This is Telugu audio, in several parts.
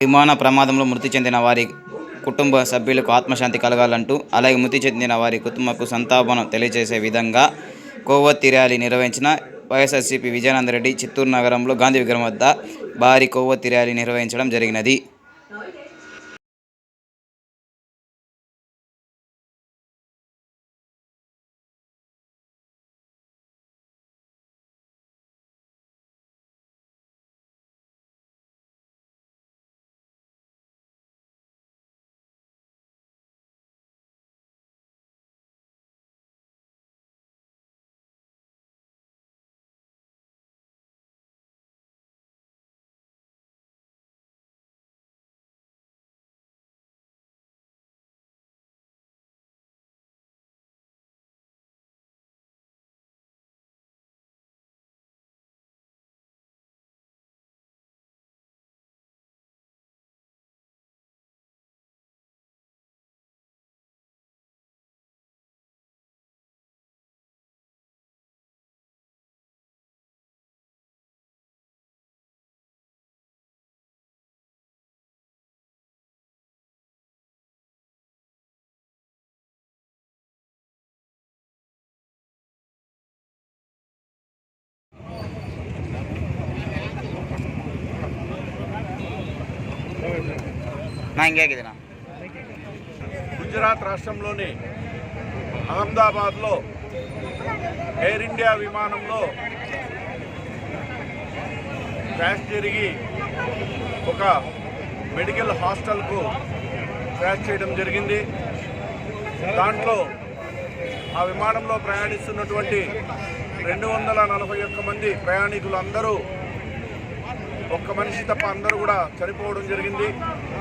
విమాన ప్రమాదంలో మృతి చెందిన వారి కుటుంబ సభ్యులకు ఆత్మశాంతి కలగాలంటూ అలాగే మృతి చెందిన వారి కుటుంబకు సంతాపనం తెలియజేసే విధంగా కొవ్వొత్తి ర్యాలీ నిర్వహించిన వైఎస్ఆర్సీపీ విజయానంద రెడ్డి చిత్తూరు నగరంలో గాంధీ విగ్రహం వద్ద భారీ కొవ్వొత్తి ర్యాలీ నిర్వహించడం జరిగినది. గుజరాత్ రాష్ట్రంలోని అహ్మదాబాద్లో ఎయిర్ ఇండియా విమానంలో క్రాష్ జరిగి ఒక మెడికల్ హాస్టల్కు క్రాష్ చేయడం జరిగింది. దాంట్లో ఆ విమానంలో ప్రయాణిస్తున్నటువంటి రెండు వందల నలభై ఒక్క మంది ప్రయాణికులు అందరూ ఒక్క మనిషి తప్ప అందరూ కూడా చనిపోవడం జరిగింది.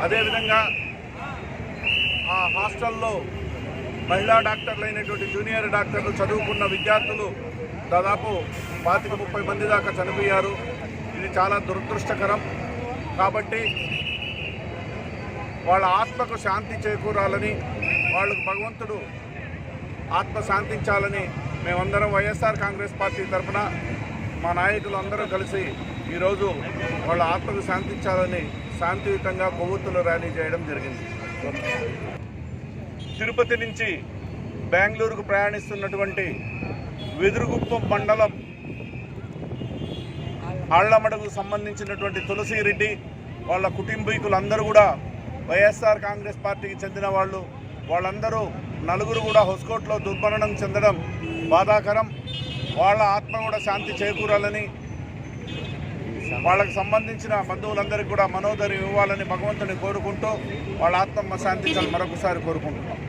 అదేవిధంగా ఆ హాస్టల్లో మహిళా డాక్టర్లు అయినటువంటి జూనియర్ డాక్టర్లు చదువుకున్న విద్యార్థులు దాదాపు పాతిక ముప్పై మంది దాకా చనిపోయారు. ఇది చాలా దురదృష్టకరం. కాబట్టి వాళ్ళ ఆత్మకు శాంతి చేకూరాలని వాళ్ళకు భగవంతుడు ఆత్మ శాంతించాలని మేమందరం వైఎస్ఆర్ కాంగ్రెస్ పార్టీ తరఫున మా నాయకులు అందరూ కలిసి ఈరోజు వాళ్ళ ఆత్మకు శాంతించాలని శాంతియుతంగా కొవ్వొత్తులు ర్యాలీ చేయడం జరిగింది. తిరుపతి నుంచి బెంగళూరుకు ప్రయాణిస్తున్నటువంటి వెదురుగుప్పం మండలం ఆళ్ళమడకు సంబంధించినటువంటి తులసిరెడ్డి వాళ్ళ కుటుంబీకులందరూ కూడా వైఎస్ఆర్ కాంగ్రెస్ పార్టీకి చెందిన వాళ్ళు. వాళ్ళందరూ నలుగురు కూడా హొస్కోట్లో దుర్మరణం చెందడం బాధాకరం. వాళ్ళ ఆత్మ కూడా శాంతి చేకూరాలని వాళ్ళకి సంబంధించిన బంధువులందరికీ కూడా మనోధైర్యం ఇవ్వాలని భగవంతుని కోరుకుంటూ వాళ్ళ ఆత్మ శాంతించాలని మరొకసారి కోరుకుంటున్నాం.